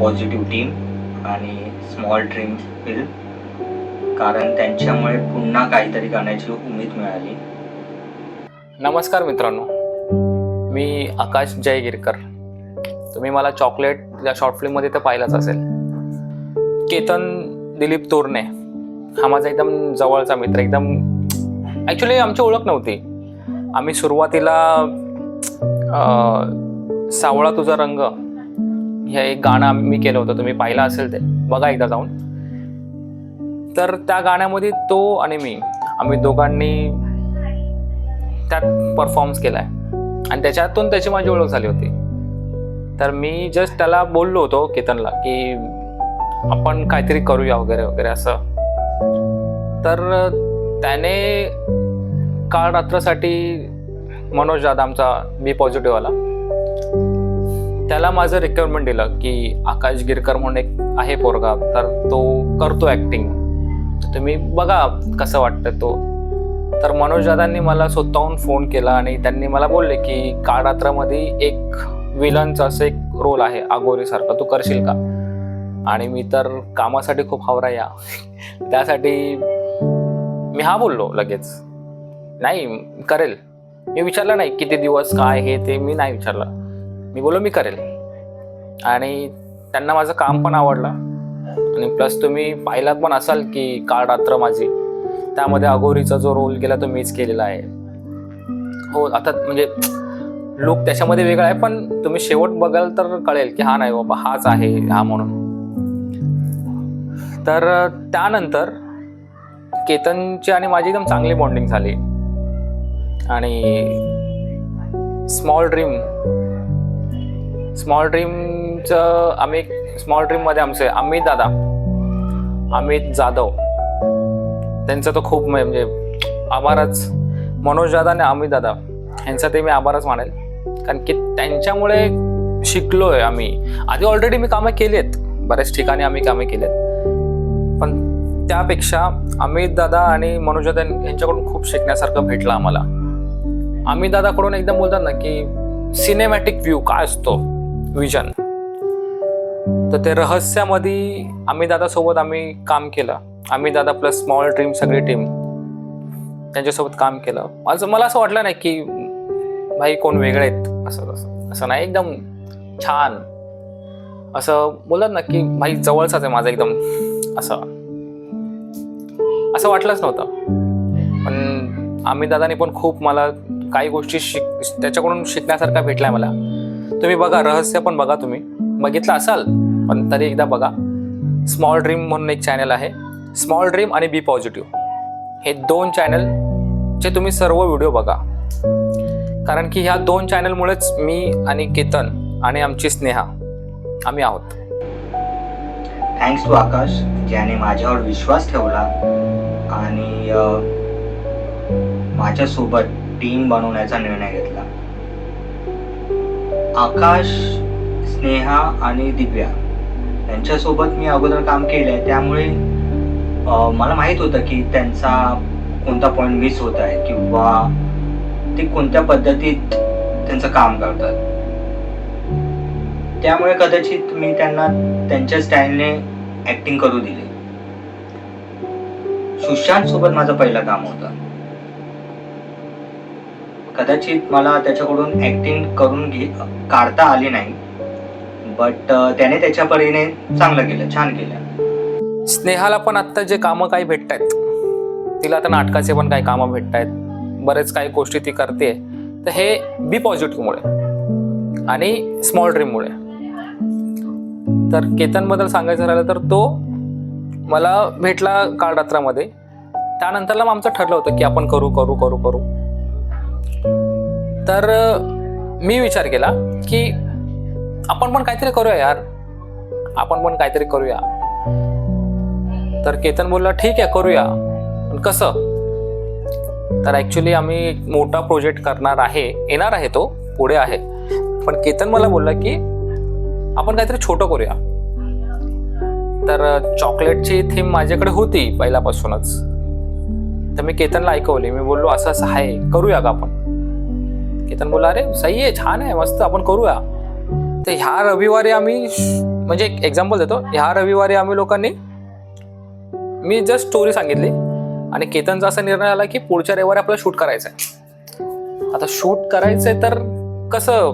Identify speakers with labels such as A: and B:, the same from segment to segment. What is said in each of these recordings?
A: Positive team आणि small dream film कारण त्यांच्यामुळे पुन्हा काहीतरी करण्याची उमेद मिळाली.
B: नमस्कार मित्रांनो. मी आकाश जयगिरकर. तुम्ही मला चॉकलेट या शॉर्ट फिल्ममध्ये तर पाहिलंच असेल. केतन दिलीप तोरणे हा माझा एकदम जवळचा मित्र. एकदम ॲक्च्युली आमची ओळख नव्हती. आम्ही सुरुवातीला सावळा तुझा रंग हे एक गाणं मी केलं होतं तुम्ही पाहिलं असेल ते. बघा एकदा जाऊन. तर त्या गाण्यामध्ये तो आणि मी आम्ही दोघांनी त्यात परफॉर्म्स केलाय. आणि त्याच्यातून त्याची माझी ओळख झाली होती. तर मी जस्ट त्याला बोललो होतो केतनला की आपण काहीतरी करूया वगैरे वगैरे असं. तर त्याने काळ रात्रसाठी मनोज दादा आमचा बी पॉझिटिव्हवाला त्याला माझं रिक्वायरमेंट दिलं की आकाश गिरकर म्हणून एक आहे पोरगा तर तो करतो ॲक्टिंग तुम्ही बघा कसं वाटतं तो. तर मनोज दादांनी मला स्वतःहून फोन केला आणि त्यांनी मला बोलले की काळरात्रामध्ये एक विलनचा असं एक रोल आहे आगोरीसारखा. तू करशील का? आणि मी तर कामासाठी खूप हावरा या. त्यासाठी मी हा बोललो लगेच. नाही करेल. मी विचारलं नाही किती दिवस काय हे ते मी नाही विचारलं. मी बोललो मी करेल. आणि त्यांना माझं काम पण आवडलं. आणि प्लस तुम्ही पाहिलात पण असाल की काळ रात्र माझी. त्यामध्ये अगोरीचा जो रोल केला तो मीच केलेला आहे. हो आता म्हणजे लुक त्याच्यामध्ये वेगळा आहे पण तुम्ही शेवट बघाल तर कळेल की हा नाही बाबा हाच आहे हा म्हणून. तर त्यानंतर केतनची आणि माझी एकदम चांगली बॉन्डिंग झाली. आणि स्मॉल ड्रीम स्मॉल ड्रीमचं आम्ही स्मॉल ड्रीममध्ये आमचे अमित दादा अमित जाधव. त्यांचा तो खूप म्हणजे आभारच. मनोज दादा आणि अमित दादा यांचा ते मी आभारच मानेल. कारण की त्यांच्यामुळे शिकलो आहे आम्ही. आधी ऑलरेडी मी कामं आहेत बऱ्याच ठिकाणी आम्ही कामे केलेत. पण त्यापेक्षा अमित दादा आणि मनोज दादा यांच्याकडून खूप शिकण्यासारखं भेटलं आम्हाला. अमित दादाकडून एकदम बोलतात ना की सिनेमॅटिक व्ह्यू काय असतो? विजन. तर ते रहस्यामध्ये आम्ही दादासोबत आम्ही काम केलं. आम्ही दादा प्लस स्मॉल ड्रीम सगळी टीम त्यांच्यासोबत काम केलं. माझं मला असं वाटलं नाही की भाई कोण वेगळे आहेत? असं तसं. असं नाही एकदम छान. असं बोलत ना की भाई जवळचाच आहे माझा एकदम. असं. असं वाटलंच नव्हतं. पण आम्ही दादाने पण खूप मला काही गोष्टी शिक त्याच्याकडून शिकण्यासारखा भेटलाय मला. तुम्ही बघा रहस्य पण बघा तुम्ही. बघितलं असाल पण तरी एकदा बघा. स्मॉल ड्रीम म्हणून एक चॅनल आहे. स्मॉल ड्रीम आणि बी पॉझिटिव्ह हे दोन चॅनल चे तुम्ही सर्व व्हिडिओ बघा. कारण की ह्या दोन चॅनलमुळेच मी आणि केतन आणि आमची स्नेहा आम्ही आहोत.
A: थँक्स टू आकाश ज्याने माझ्यावर विश्वास ठेवला आणि माझ्यासोबत टीम बनवण्याचा निर्णय घेतला. आकाश स्नेहा आणि दिव्या. यांच्यासोबत मी अगोदर काम केलं आहे त्यामुळे मला माहीत होतं की त्यांचा कोणता पॉईंट मिस होत आहे किंवा ते कोणत्या पद्धतीत त्यांचं काम करतात. त्यामुळे कदाचित मी त्यांना त्यांच्या स्टाईलने ॲक्टिंग करू दिली. सुशांत सोबत माझं पहिलं काम होतं. कदाचित मला त्याच्याकडून ऍक्टिंग करून घे काढता आली नाही. बट त्याने त्याच्या परीने चांगलं केलं छान केलं.
B: स्नेहाला पण आत्ता जे कामं काही भेटत आहेत तिला आता नाटकाचे पण काही कामं भेटत आहेत बरेच काही गोष्टी ती करते तर हे बी पॉझिटिव्हमुळे आणि स्मॉल ड्रीममुळे तर केतनबद्दल सांगायचं राहिलं तर तो मला भेटला काळरात्रामध्ये त्यानंतरला मग आमचं ठरलं होतं की आपण करू करू करू करू. तर मी विचार केला की आपण पण काहीतरी करूया यार. आपण पण काहीतरी करूया. तर केतन बोलला ठीक आहे करूया. पण कसं? तर ॲक्च्युली आम्ही एक मोठा प्रोजेक्ट करणार आहे. येणार आहे तो पुढे आहे. पण केतन मला बोलला की आपण काहीतरी छोटं करूया. तर चॉकलेटची थीम माझ्याकडे होती पहिल्यापासूनच. तर मी केतनला ऐकवले. मी बोललो असं असं आहे. करूया का आपण? केतन बोलला अरे सही आहे छान आहे मस्त आपण करूया. तर ह्या रविवारी आम्ही म्हणजे एक एक्झाम्पल देतो. ह्या रविवारी आम्ही लोकांनी मी जस्ट स्टोरी सांगितली आणि केतनचा असा निर्णय आला की पुढच्या रविवारी आपल्याला शूट करायचं आहे. आता शूट करायचं आहे तर कसं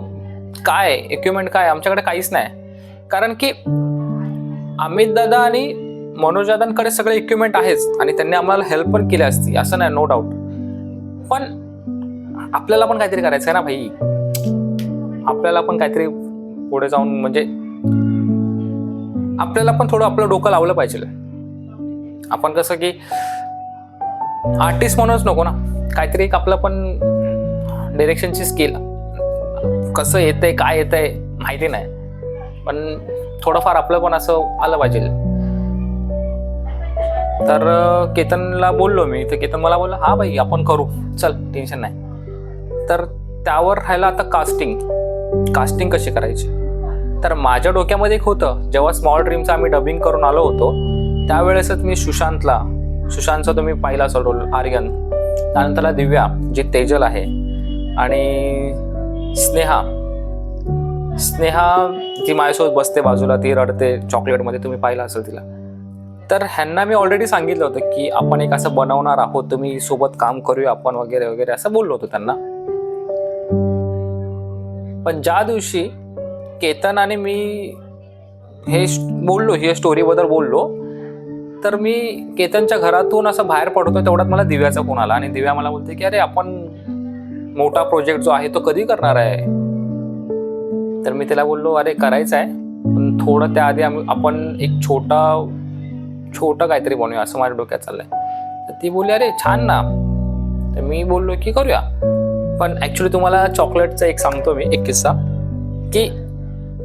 B: काय इक्विपमेंट काय आमच्याकडे काहीच नाही. कारण की अमित दादा आणि मनोज सगळे इक्विपमेंट आहेच आणि त्यांनी आम्हाला हेल्प पण केली असती असं नाही नो डाऊट पण आपल्याला पण काहीतरी करायचं आहे ना भाई. आपल्याला पण काहीतरी पुढे जाऊन म्हणजे आपल्याला पण थोडं आपलं डोकं लावलं पाहिजे. आपण कसं की आर्टिस्ट म्हणूनच नको ना. काहीतरी एक आपलं पण डिरेक्शनची स्किल कसं येतंय काय येतंय माहिती नाही. पण थोडंफार आपलं पण असं आलं पाहिजे. तर केतनला बोललो मी. तर केतन मला बोलला हा भाई आपण करू. चल टेन्शन नाही. तर त्यावर राहिला आता कास्टिंग कास्टिंग कशी करायची? तर माझ्या डोक्यामध्ये एक होतं जेव्हा स्मॉल ड्रीमचं आम्ही डबिंग करून आलो होतो त्यावेळेसच मी सुशांतला सुशांतचा तुम्ही पाहिला असाल रोल आर्यन त्यानंतरला दिव्या जी तेजल आहे आणि स्नेहा. स्नेहा जी माझ्यासोबत बसते बाजूला ती रडते चॉकलेटमध्ये तुम्ही पाहिलं असेल तिला. तर ह्यांना मी ऑलरेडी सांगितलं होतं की आपण एक असं बनवणार आहोत तुम्ही सोबत काम करूया आपण वगैरे वगैरे असं बोललो होतो त्यांना. पण ज्या दिवशी केतन आणि मी हे बोललो हे स्टोरीबद्दल बोललो तर मी केतनच्या घरातून असं बाहेर पडतो तेवढ्यात मला दिव्याचा फोन आला आणि दिव्या मला बोलते की अरे आपण मोठा प्रोजेक्ट जो आहे तो कधी करणार आहे? तर मी तिला बोललो अरे करायचा आहे पण थोडं त्याआधी आम्ही आपण एक छोटा छोटं काहीतरी बनवूया असं माझ्या डोक्यात चाललंय. तर ती बोलली अरे छान ना. तर मी बोललो की करूया. पण ॲक्च्युली तुम्हाला चॉकलेटचा एक सांगतो मी एक किस्सा. की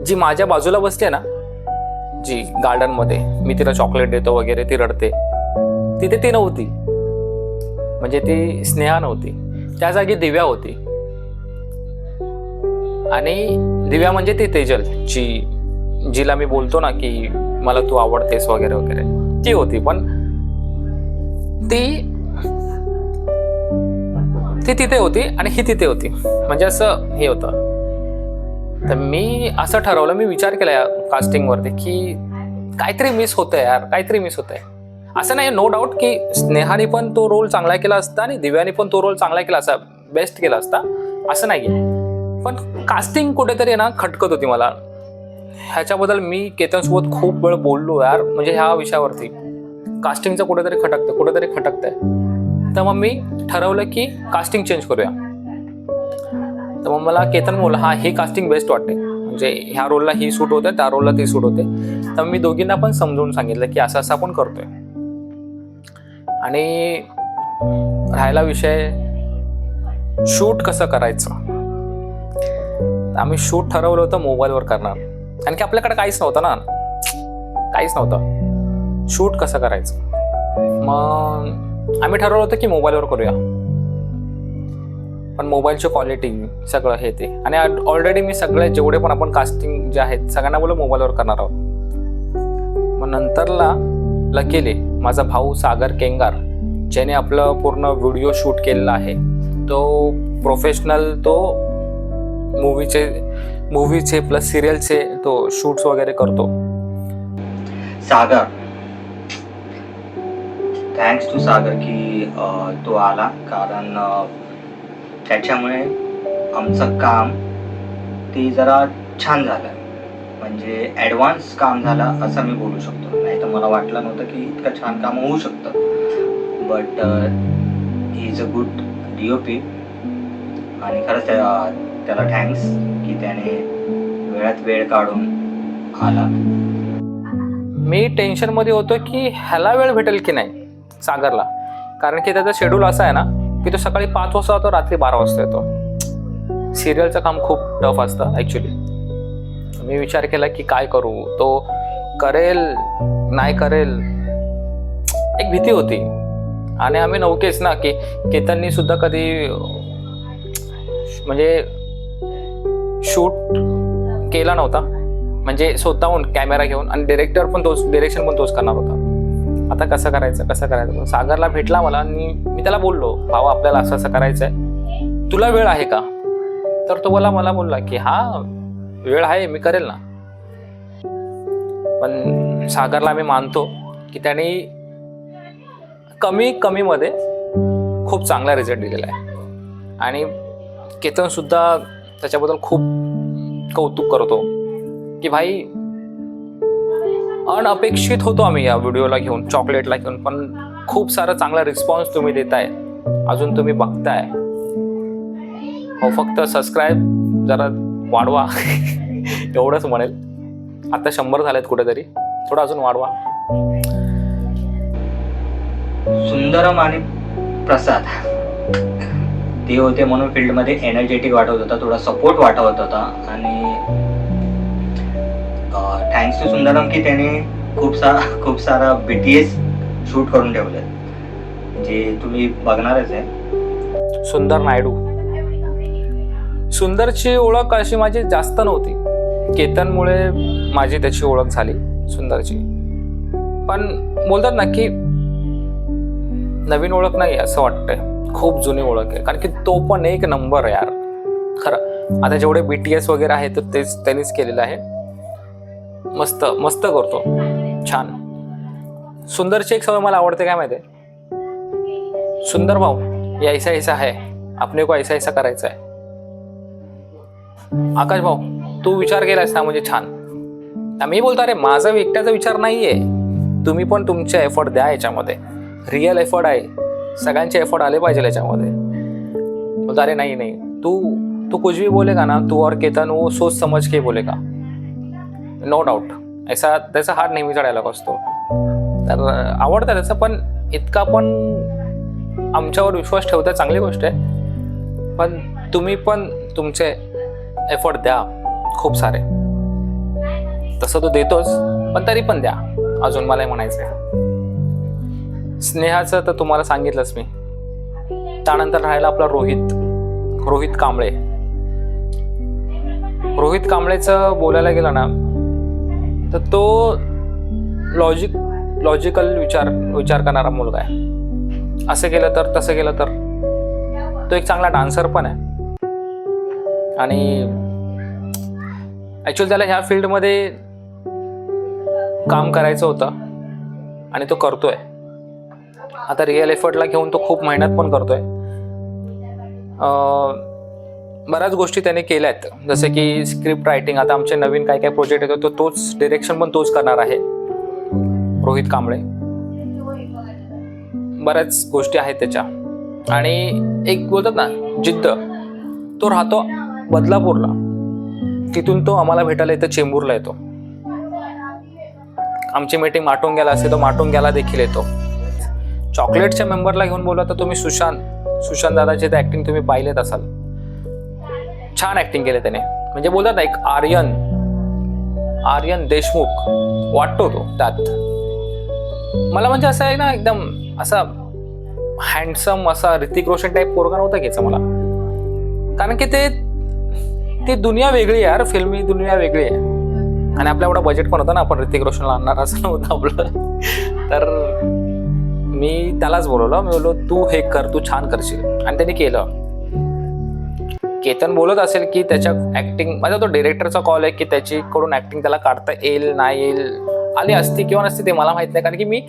B: जी माझ्या बाजूला बसते ना जी गार्डनमध्ये मी तिला चॉकलेट देतो वगैरे ती रडते. तिथे ती नव्हती. म्हणजे ती स्नेहा नव्हती. त्या जागी दिव्या होती. आणि दिव्या म्हणजे ती तेजल जी जिला मी बोलतो ना की मला तू आवडतेस वगैरे वगैरे. ती होती पण ती ती तिथे होती आणि ही तिथे होती. म्हणजे असं हे होतं. तर मी असं ठरवलं मी विचार केला या कास्टिंगवरती की काहीतरी मिस होतंय यार काहीतरी मिस होतंय. असं नाही नो डाऊट की स्नेहाने पण तो रोल चांगला केला असता आणि दिव्याने पण तो रोल चांगला केला असता बेस्ट केला असता असं नाही पण कास्टिंग कुठेतरी ना खटकत होती मला. ह्याच्याबद्दल मी केतनसोबत खूप वेळ बोललो यार म्हणजे ह्या विषयावरती. कास्टिंगचं कुठेतरी खटकतं कुठेतरी खटकतंय. तर मग मी ठरवलं की कास्टिंग चेंज करूया. तर मग मला केतन बोलला हा हे कास्टिंग बेस्ट वाटते म्हणजे ह्या रोलला ही सूट होते त्या रोलला ती सूट होते. तर मी दोघींना पण समजून सांगितलं की असं असं आपण करतोय. आणि राहिला विषय शूट कसं करायचं? आम्ही शूट ठरवलं होतं मोबाईलवर करणार. कारण की आपल्याकडे काहीच नव्हतं ना. काहीच नव्हतं. शूट कसं करायचं? मग आम्ही ठरवलं होतं की मोबाईलवर करूया. पण मोबाईलची क्वालिटी सगळं हे ते. आणि ऑलरेडी मी सगळे जेवढे पण आपण कास्टिंग जे आहेत सगळ्यांना बोलू मोबाईलवर करणार आहोत. मग नंतरला लकीले माझा भाऊ सागर केंगार ज्याने आपलं पूर्ण व्हिडिओ शूट केलेला आहे तो प्रोफेशनल तो मूवीचे मूवीचे प्लस सिरियलचे तो शूट्स वगैरे करतो।
A: सागर। थँक्स टू सागर की तो आला कारण त्याच्यामुळे आमचं काम ते जरा छान झालं. म्हणजे ॲडव्हान्स काम झालं असं मी बोलू शकतो. नाही तर मला वाटलं नव्हतं की इतकं छान काम होऊ शकतं. But he is a good D O P आणि खरंच त्याला थँक्स की त्याने वेळात वेळ काढून आला
B: मी टेन्शनमध्ये होतो की ह्याला वेळ भेटेल की नाही सागरला? कारण की त्याचा शेड्यूल असा आहे ना की तो सकाळी पाच वाजता येतो रात्री बारा वाजता येतो. सिरियलचं काम खूप टफ असतं ॲक्च्युली मी विचार केला की काय करू? तो करेल नाही करेल एक भीती होती. आणि आम्ही नौकेच ना की केतननी सुद्धा कधी म्हणजे शूट केला नव्हता. म्हणजे स्वतःहून कॅमेरा घेऊन आणि डिरेक्टर पण तोच डिरेक्शन पण तोच करणार होता. आता कसं करायचं कसं करायचं? सागरला भेटला मला आणि मी त्याला बोललो भावा आपल्याला असं असं करायचं आहे तुला वेळ आहे का? तर तो मला मला बोलला की हा वेळ आहे मी करेल ना. पण सागरला मी मानतो की त्याने कमी कमीमध्ये खूप चांगला रिझल्ट दिलेला आहे. आणि केतन सुद्धा त्याच्याबद्दल खूप कौतुक करतो. की भाई अनअपेक्षित होतो आम्ही या व्हिडिओला घेऊन चॉकलेटला घेऊन पण खूप सारा चांगला रिस्पॉन्स तुम्ही देताय. अजून तुम्ही बघताय. हो फक्त सबस्क्राईब जरा वाढवा. एवढंच म्हणेल. आता शंभर झालेत कुठेतरी. थोडं अजून वाढवा.
A: सुंदरम आणि प्रसाद. ते होते म्हणून फील्डमध्ये एनर्जेटिक वाटत होता थोडा सपोर्ट वाटत होता. आणि थँक्स टू सुंदरम की त्याने खूप सारा खूप सारा बी टी एस शूट करून ठेवलं जे तुम्ही बघणारच आहे.
B: सुंदर नायडू. सुंदरची ओळख अशी माझी जास्त नव्हती. केतनमुळे माझी त्याची ओळख झाली सुंदरची. पण बोलतात ना की नवीन ओळख नाही असं वाटतंय. खूप जुनी ओळख आहे. कारण की तो पण एक नंबर यार. खरं. आता जेवढे बी टी एस वगैरे आहे तर तेच त्यांनीच केलेलं आहे. मस्त मस्त करतो. छान. सुंदरची एक सवय मला आवडते काय माहिती? आहे सुंदर भाऊ ये ऐसा ऐसा है आपने को ऐसा ऐसा करायचा आहे. आकाश भाऊ तू विचार केलास ना म्हणजे छान. मी बोलतो अरे माझा एकट्याचा विचार नाहीये. तुम्ही पण तुमचे एफर्ट द्या याच्यामध्ये. रिअल एफर्ट आहे. सगळ्यांचे एफर्ट आले पाहिजे याच्यामध्ये. बोलतो अरे नाही नाही. तू तू कुछ भी बोलेगा ना तू और केतन वो सोच समझ के बोलेगा. नो डाऊट ऐसा त्याचा हार्ट नेहमीचा डायलॉग असतो. तर आवडतं त्याचं पण इतका पण आमच्यावर विश्वास ठेवता चांगली गोष्ट आहे. पण तुम्ही पण तुमचे एफर्ट द्या खूप सारे. तसं तो देतोच पण तरी पण द्या. अजून मला म्हणायचं आहे स्नेहाचं तर तुम्हाला सांगितलंच मी. त्यानंतर राहिला आपला रोहित. रोहित कांबळे. रोहित कांबळेचं बोलायला गेलं ना तर तो लॉजिक लॉजिकल विचार विचार करणारा मुलगा आहे. असं केलं तर तसं केलं तर. तो एक चांगला डान्सर पण आहे. आणि ॲक्च्युअली त्याला ह्या फील्डमध्ये काम करायचं होतं आणि तो करतोय. आता रिअल एफर्टला घेऊन तो खूप मेहनत पण करतोय. बऱ्याच गोष्टी त्याने केल्या आहेत जसे की स्क्रिप्ट रायटिंग आता आमचे नवीन काय काय प्रोजेक्ट येतो तो तोच डिरेक्शन पण तोच करणार आहे. रोहित कांबळे. बऱ्याच गोष्टी आहेत त्याच्या. आणि एक बोलतात ना जिद्द. तो राहतो बदलापूरला. तिथून तो आम्हाला भेटायला येतो चेंबूरला येतो. आमची मीटिंग माटुंग्याला असते तो माटुंग्याला देखील येतो. चॉकलेटच्या मेंबरला घेऊन बोलला तर तुम्ही सुशांत सुशांत दादाचे ते ऍक्टिंग तुम्ही पाहिलेत असाल. छान ऍक्टिंग केले त्याने. म्हणजे बोलतात ना एक आर्यन आर्यन देशमुख वाटतो तो त्यात. मला म्हणजे असं आहे ना एकदम असा हँडसम असा ऋतिक रोशन टाईप पोरगा नव्हता घ्यायचा मला. कारण की ते ती दुनिया वेगळी आहे यार फिल्मी दुनिया वेगळी आहे. आणि आपल्या एवढा बजेट पण होता ना आपण ऋतिक रोशनला आणणार असं नव्हतं आपलं. तर मी त्यालाच बोलवलं. मी बोललो तू हे कर तू छान करशील. आणि त्यांनी केलं. केतन बोलत असेल की त्याच्या ऍक्टिंग माझा तो डिरेक्टरचा कॉल आहे की त्याच्याकडून ऍक्टिंग त्याला काढता येईल नाही येईल. आली असती किंवा नसती ते मला माहीत नाही. कारण की मी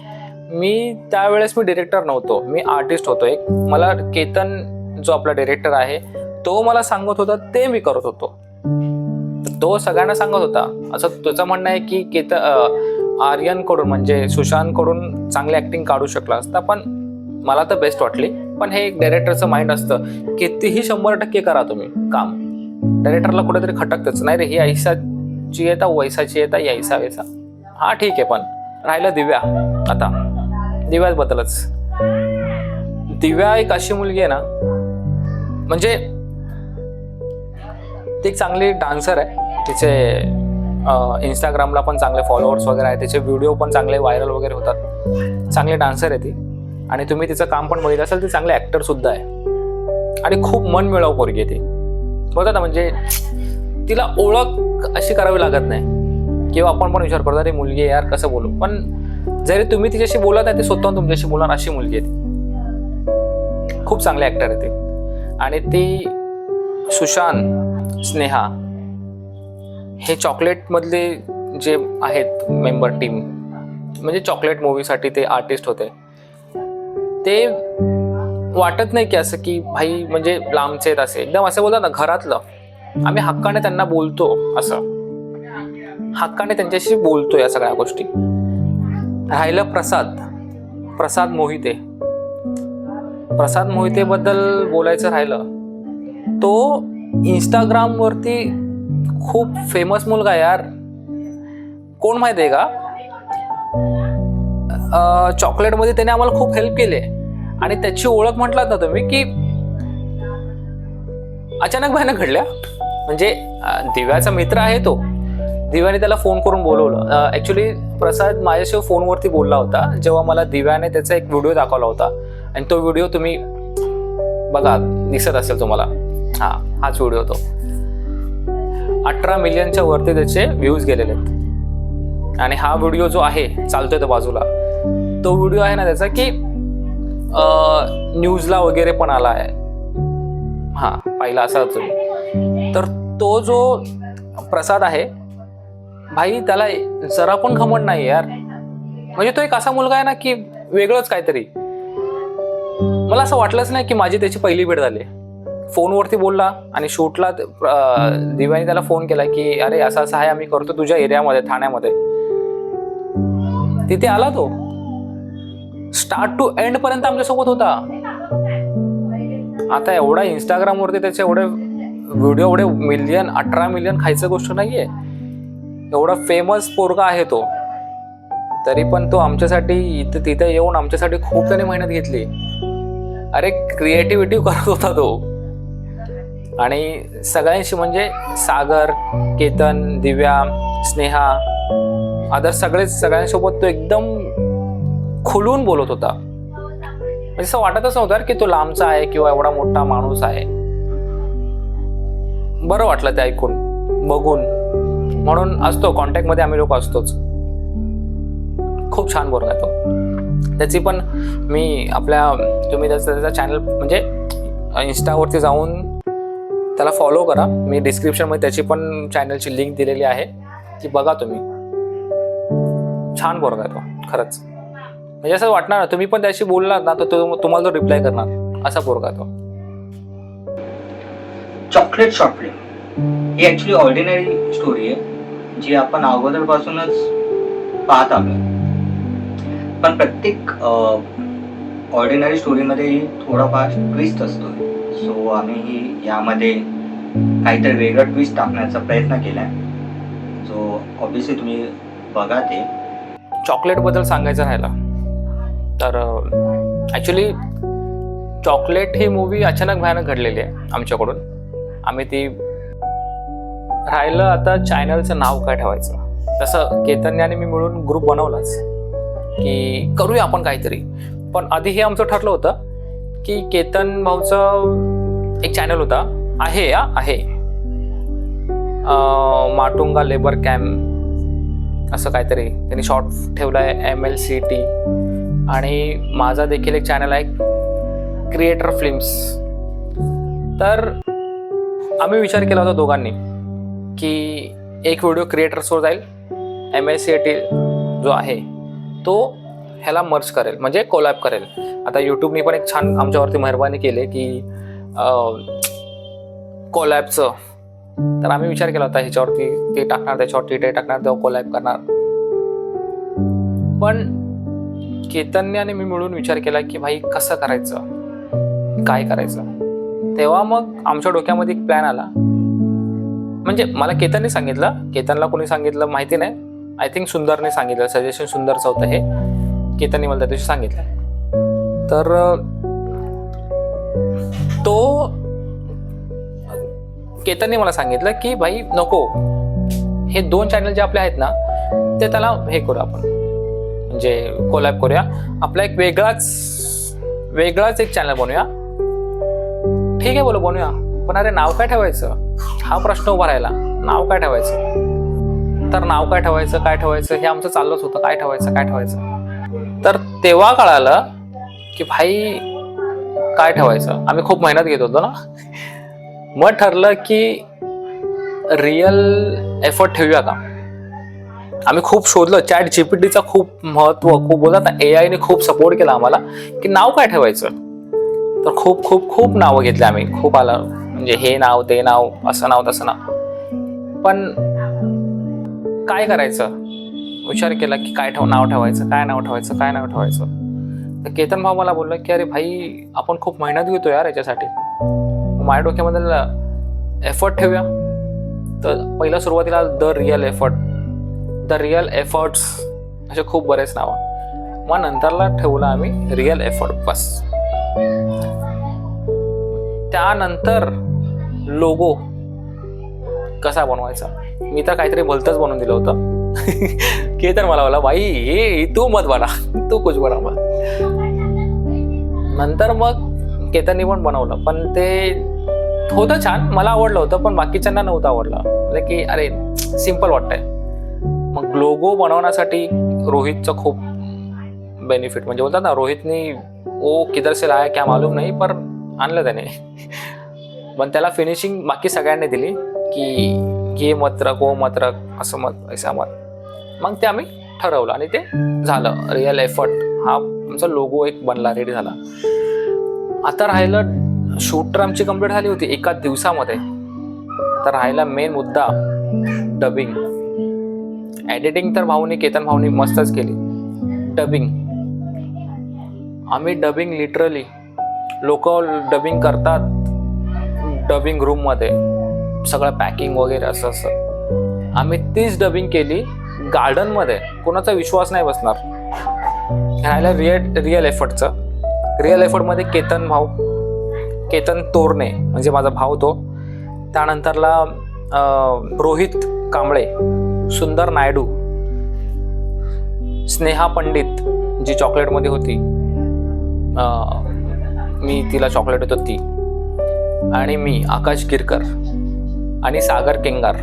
B: मी त्यावेळेस मी डिरेक्टर नव्हतो. मी आर्टिस्ट होतो एक. मला केतन जो आपला डिरेक्टर आहे तो मला सांगत होता ते मी करत होतो. तो सगळ्यांना सांगत होता. असं त्याचं म्हणणं आहे की केतन आर्यनकडून म्हणजे सुशांतकडून चांगली ऍक्टिंग काढू शकला असता पण मला तर बेस्ट वाटली. पण हे एक डायरेक्टरचं माइंड असतं. कितीही शंभर टक्के करा तुम्ही काम. डायरेक्टरला कुठेतरी खटकतच. नाही रे ही ऐसाची येता वैसाची येता यायसा वैसा. हा ठीक आहे पण राहिलं दिव्या. आता दिव्याबद्दलच दिव्या एक अशी मुलगी आहे ना म्हणजे ती एक चांगली डान्सर आहे. तिचे इंस्टाग्रामला पण चांगले फॉलोअर्स वगैरे आहे तिचे व्हिडिओ पण चांगले व्हायरल वगैरे होतात. चांगले डान्सर आहे ती. आणि तुम्ही तिचं काम पण बघितलं असेल ती चांगले ऍक्टर सुद्धा आहे. आणि खूप मन मिळाव पोरगी आहे ती. बघा ना म्हणजे तिला ओळख अशी करावी लागत नाही. किंवा आपण पण विचार करतो अरे मुलगी यार कसं बोलू? पण जरी तुम्ही तिच्याशी बोलत आहे ते स्वतः तुमच्याशी बोलणार अशी मुलगी आहे ती. खूप चांगले ऍक्टर आहे ती. आणि ती सुशांत स्नेहा हे चॉकलेटमधले जे आहेत मेंबर टीम म्हणजे चॉकलेट मूवीसाठी ते आर्टिस्ट होते ते वाटत नाही की असं की भाई म्हणजे लांबचे आहेत असे. एकदम असं बोलतात ना घरातलं. आम्ही हक्काने त्यांना बोलतो असं. हक्काने त्यांच्याशी बोलतो या सगळ्या गोष्टी. राहिलं प्रसाद. प्रसाद मोहिते. प्रसाद मोहितेबद्दल बोलायचं राहिलं तो इंस्टाग्रामवरती खूप फेमस मुलगा यार. कोण माहिती आहे का चॉकलेटमध्ये त्याने आम्हाला खूप हेल्प केली. आणि त्याची ओळख म्हटलात ना तुम्ही की अचानक भयानक घडल्या म्हणजे दिव्याचा मित्र आहे तो. दिव्याने त्याला फोन करून बोलवलं. ऍक्च्युली प्रसाद माझ्याशी फोनवरती बोलला होता. जेव्हा मला दिव्याने त्याचा एक व्हिडिओ दाखवला होता. आणि तो व्हिडिओ तुम्ही बघा दिसत असेल तुम्हाला. हा हाच व्हिडिओ तो. अठरा मिलियनच्या वरती त्याचे व्ह्यूज गेलेले आहेत. आणि हा व्हिडिओ जो आहे चालतोय तो बाजूला. तो व्हिडिओ आहे ना त्याचा की न्यूजला वगैरे पण आला आहे. हा पाहिला असा तुम्ही. तर तो जो प्रसाद आहे भाई त्याला जरा पण घमंड नाही यार. म्हणजे तो एक असा मुलगा आहे ना की वेगळंच काहीतरी. मला असं वाटलंच नाही की माझी त्याची पहिली भेट झाली फोनवरती बोलला आणि शूटला अं, दिव्याने त्याला फोन केला की अरे असं असं आहे आम्ही करतो तुझ्या एरियामध्ये ठाण्यामध्ये. तिथे आला तो. स्टार्ट टू एंड पर्यंत आमच्यासोबत होता. आता एवढा इंस्टाग्रामवरती त्याचे एवढे व्हिडिओ एवढे मिलियन अठरा मिलियन खायचं गोष्ट नाहीये. एवढा फेमस पोरगा आहे तो. तरी पण तो आमच्यासाठी इथं तिथे येऊन आमच्यासाठी खूप त्याने मेहनत घेतली. अरे क्रिएटिव्हिटी करत होता तो. आणि सगळ्यांशी म्हणजे सागर केतन दिव्या स्नेहा अदर सगळे सगळ्यांसोबत तो एकदम खुलून बोलत होता. म्हणजे असं वाटतच नव्हतं की तो लांबचा आहे किंवा एवढा मोठा माणूस आहे. बरं वाटलं ते ऐकून बघून. म्हणून असतो कॉन्टॅक्टमध्ये आम्ही लोक असतोच. खूप छान बोलला तो. त्याची पण मी आपल्या तुम्ही त्याचा त्याचा चॅनल म्हणजे इन्स्टावरती जाऊन त्याला फॉलो करा. मी डिस्क्रिप्शनमध्ये त्याची पण चॅनलची लिंक दिलेली आहे. ती बघा तुम्ही. छान पोरगा आहे तो खरंच. म्हणजे असं वाटणार ना तुम्ही पण त्याशी बोललात ना तर तो तुम्हाला तो रिप्लाय करणार. असा पोरगा तो.
A: चॉकलेट शॉर्ट फिल्म ही ॲक्च्युली ऑर्डिनरी स्टोरी आहे जी आपण अगोदरपासूनच पाहत आलो पण प्रत्येक ऑर्डिनरी स्टोरीमध्ये थोडाफार ट्विस्ट असतो सो आम्ही यामध्ये काहीतरी वेगळं ट्विस्ट टाकण्याचा प्रयत्न केला आहे सो ऑब्विसली तुम्ही बघा ते.
B: चॉकलेटबद्दल सांगायचं राहिला तर ॲक्च्युली चॉकलेट ही मूवी अचानक भयानक घडलेली आहे आमच्याकडून. आम्ही ती राहिलं आता चॅनलचं नाव काय ठेवायचं? तसं केतन्याने मी मिळून ग्रुप बनवलाच की करूया आपण काहीतरी. पण आधी हे आमचं ठरलं होतं की केतन भाऊचं एक चॅनल होता. आहे या आहे. माटुंगा लेबर कॅम्प असं काहीतरी. त्यांनी शॉर्ट ठेवला आहे एम एल सी टी आणि माझा देखील एक चॅनल आहे क्रिएटर फिल्म्स तर आम्ही विचार केला होता दोघांनी की एक व्हिडिओ क्रिएटर्सवर जाईल एम एल सी टी जो आहे तो ह्याला मर्ज करेल म्हणजे कोलॅब करेल. आता यूट्यूबने पण एक छान आमच्यावरती मेहरबानी केली की कोलॅबचं तर आम्ही विचार केला होता ह्याच्यावरती ते टाकणार त्याच्यावरती ते टाकणार तेव्हा कोलॅब करणार. पण केतन्याने मी मिळून विचार केला की भाई कसं करायचं? काय करायचं? तेव्हा मग आमच्या डोक्यामध्ये एक प्लॅन आला. म्हणजे मला केतनने सांगितलं. केतनला कोणी सांगितलं माहिती नाही. आय थिंक सुंदरने सांगितलं. सजेशन सुंदरचं होतं हे. केतनने मला त्या दिवशी सांगितलं. तर तो केतनने मला सांगितलं की भाई नको. हे दोन चॅनल जे आपले आहेत ना ते त्याला हे करू आपण. म्हणजे कोलॅब करूया. आपला एक वेगळाच वेगळाच एक चॅनल बनवूया. ठीक आहे बोलो बनवूया. पण अरे नाव काय ठेवायचं? हा प्रश्न उभा राहिला. नाव काय ठेवायचं? तर नाव काय ठेवायचं काय ठेवायचं? हे आमचं चाललंच होतं. काय ठेवायचं काय ठेवायचं? तर तेव्हा कळालं की भाई काय ठेवायचं? आम्ही खूप मेहनत घेत होतो ना? मग ठरलं की रिअल एफर्ट ठेवूया का? आम्ही खूप शोधलं. चॅट जीपीटीचा खूप महत्त्व खूप बोलतात ना ए आयने खूप सपोर्ट केला आम्हाला. की नाव काय ठेवायचं? तर खूप खूप खूप नावं घेतली आम्ही. खूप आलं. म्हणजे हे नाव ते नाव असं नाव तसं नाव. पण काय करायचं? विचार केला की काय ठेव नाव ठेवायचं काय नाव ठेवायचं काय नाव ठेवायचं? तर केतन भाऊ मला बोलला की अरे भाई आपण खूप मेहनत घेतो यार याच्यासाठी. माझ्या डोक्यामध्ये एफर्ट ठेवूया. तर पहिलं सुरुवातीला the real effort the real efforts असे खूप बरेच नावं. मग नंतरला ठेवलं आम्ही रिअल एफर्ट बस. त्यानंतर लोगो कसा बनवायचा? मी तर काहीतरी भलतंच बनवून दिलं होतं. केतन मला बोला बाई हे तू मत बना. तू कुछ बना नंतर मग केतनी पण बनवलं. पण ते होतं छान. मला आवडलं होतं पण बाकीच्यांना नव्हतं आवडलं. म्हणजे की अरे सिंपल वाटतंय. मग लोगो बनवण्यासाठी रोहितचं खूप बेनिफिट म्हणजे बोलतात ना रोहितनी ओ किधर से लाया क्या मालूम नाही पर आणलं त्याने. पण त्याला फिनिशिंग बाकी सगळ्यांनी दिली की ये मत्रक ओ मत्रक असं मत ऐसा मत. मग ते आम्ही ठरवलं आणि ते झालं. रिअल एफर्ट हा तुमचा लोगो एक बनला रेडी झाला. आता राहिलं शूट तर आमची कंप्लीट झाली होती एका दिवसामध्ये. तर राहिला मेन मुद्दा डबिंग एडिटिंग तर भाऊनी केतन भाऊनी मस्तच केली. डबिंग आम्ही डबिंग लिटरली लोक डबिंग करतात डबिंग रूममध्ये सगळं पॅकिंग वगैरे असं असं. आम्ही तीच डबिंग केली गार्डनमध्ये कोणाचा विश्वास नाही बसणार. राहिलं रिअल रिअल एफर्टचं रिअल एफर्टमध्ये केतन भाऊ केतन तोरणे म्हणजे माझा भाऊ तो. त्यानंतरला रोहित कांबळे सुंदर नायडू स्नेहा पंडित जी चॉकलेटमध्ये होती. मी तिला चॉकलेट होतो ती. आणि मी आकाश गिरकर आणि सागर केंगार.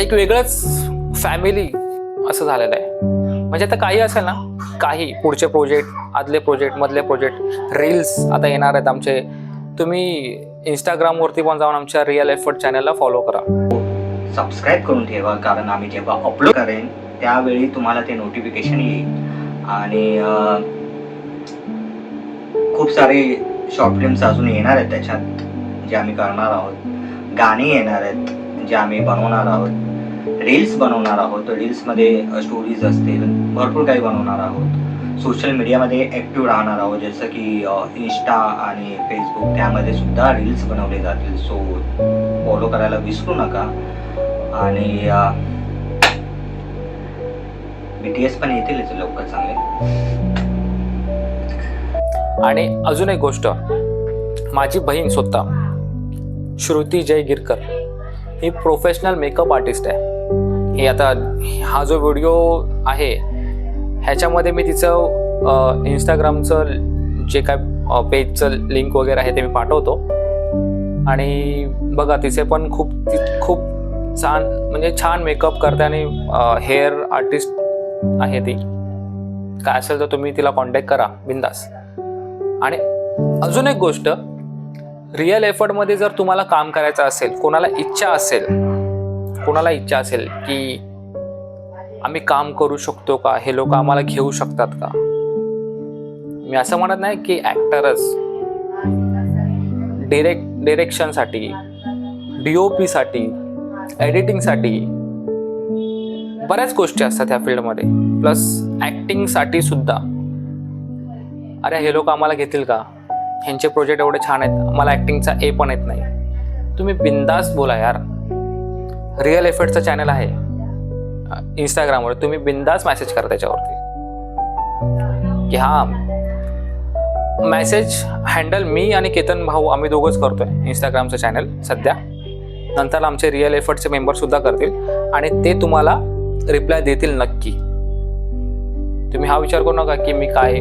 B: एक वेगळंच फॅमिली असं झालेलं आहे. म्हणजे आता काही असेल ना काही पुढचे प्रोजेक्ट आदले प्रोजेक्ट मधले प्रोजेक्ट रील्स आता येणार आहेत आमचे. तुम्ही इंस्टाग्रामवरती पण जाऊन आमच्या रिअल एफर्ट चॅनलला फॉलो करा.
A: सबस्क्राईब करून ठेवा कारण आम्ही जेव्हा अपलोड करेन त्यावेळी तुम्हाला ते नोटिफिकेशन येईल. आणि खूप सारे शॉर्ट फिल्म्स अजून येणार आहेत त्याच्यात जे आम्ही करणार आहोत. गाणी येणार आहेत जे आम्ही बनवणार आहोत. रील्स बनवणार आहोत. रील्समध्ये स्टोरीज असतील भरपूर काही बनवणार आहोत. सोशल मीडियामध्ये ॲक्टिव्ह राहणार आहोत. जसं की इन्स्टा आणि फेसबुक त्यामध्ये सुद्धा रील्स बनवले जातील. सो फॉलो करायला विसरू नका. आणि बी टी एस पण येतीलच लवकर चांगले.
B: आणि अजून एक गोष्ट. माझी बहीण स्वतः श्रुती जय गिरकर ही प्रोफेशनल मेकअप आर्टिस्ट आहे. ही आता हा जो व्हिडिओ आहे ह्याच्यामध्ये मी तिचं इंस्टाग्रामचं जे काय पेजचं लिंक वगैरे आहे ते मी पाठवतो. आणि बघा तिचे पण खूप ती खूप छान म्हणजे छान मेकअप करते आणि हेअर आर्टिस्ट आहे ती. काय असेल तर तुम्ही तिला कॉन्टॅक्ट करा बिंदास. आणि अजून एक गोष्ट रिअल एफर्टमध्ये जर तुम्हाला काम करायचं असेल कोणाला इच्छा असेल कोणाला इच्छा असेल की आम्ही काम करू शकतो का? हे लोक आम्हाला घेऊ शकतात का? मी असं म्हणत नाही की ॲक्टरच डिरेक्ट डिरेक्शनसाठी डी ओ पीसाठी एडिटिंगसाठी बऱ्याच गोष्टी असतात ह्या फील्डमध्ये. प्लस ॲक्टिंगसाठी सुद्धा. अरे हे लोक आम्हाला घेतील का? ह्यांचे प्रोजेक्ट एवढे छान आहेत. मला ॲक्टिंगचा ए पण येत नाही. तुम्ही बिंदास बोला यार. रिअल एफर्टचं चॅनल आहे. इंस्टाग्रामवर तुम्ही बिंदास मॅसेज करा त्याच्यावरती. की हा मॅसेज हँडल मी आणि केतन भाऊ आम्ही दोघंच करतोय इंस्टाग्रामचं चॅनल सध्या. नंतर आमचे रिअल एफर्टचे मेंबरसुद्धा करतील आणि ते तुम्हाला रिप्लाय देतील नक्की. तुम्ही हा विचार करू नका की मी काय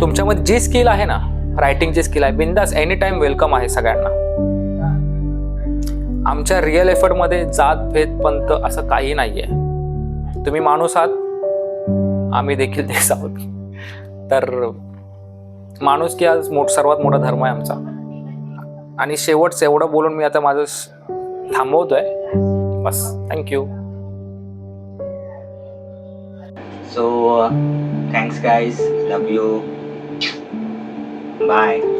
B: तुमच्यामध्ये जी स्किल आहे ना रायटिंगची स्किल आहे बिंदास एनी टाइम वेलकम आहे सगळ्यांना. आमच्या रिअल एफर्टमध्ये जात भेद पंत असं काही नाही आहे तुम्ही माणूस आहात आम्ही देखील तेच आहोत. तर माणूस की आज मोठ सर्वात मोठा धर्म आहे आमचा. आणि शेवटचं एवढं बोलून मी आता माझं थांबवतोय. बस thank you
A: so thanks guys love you Bye.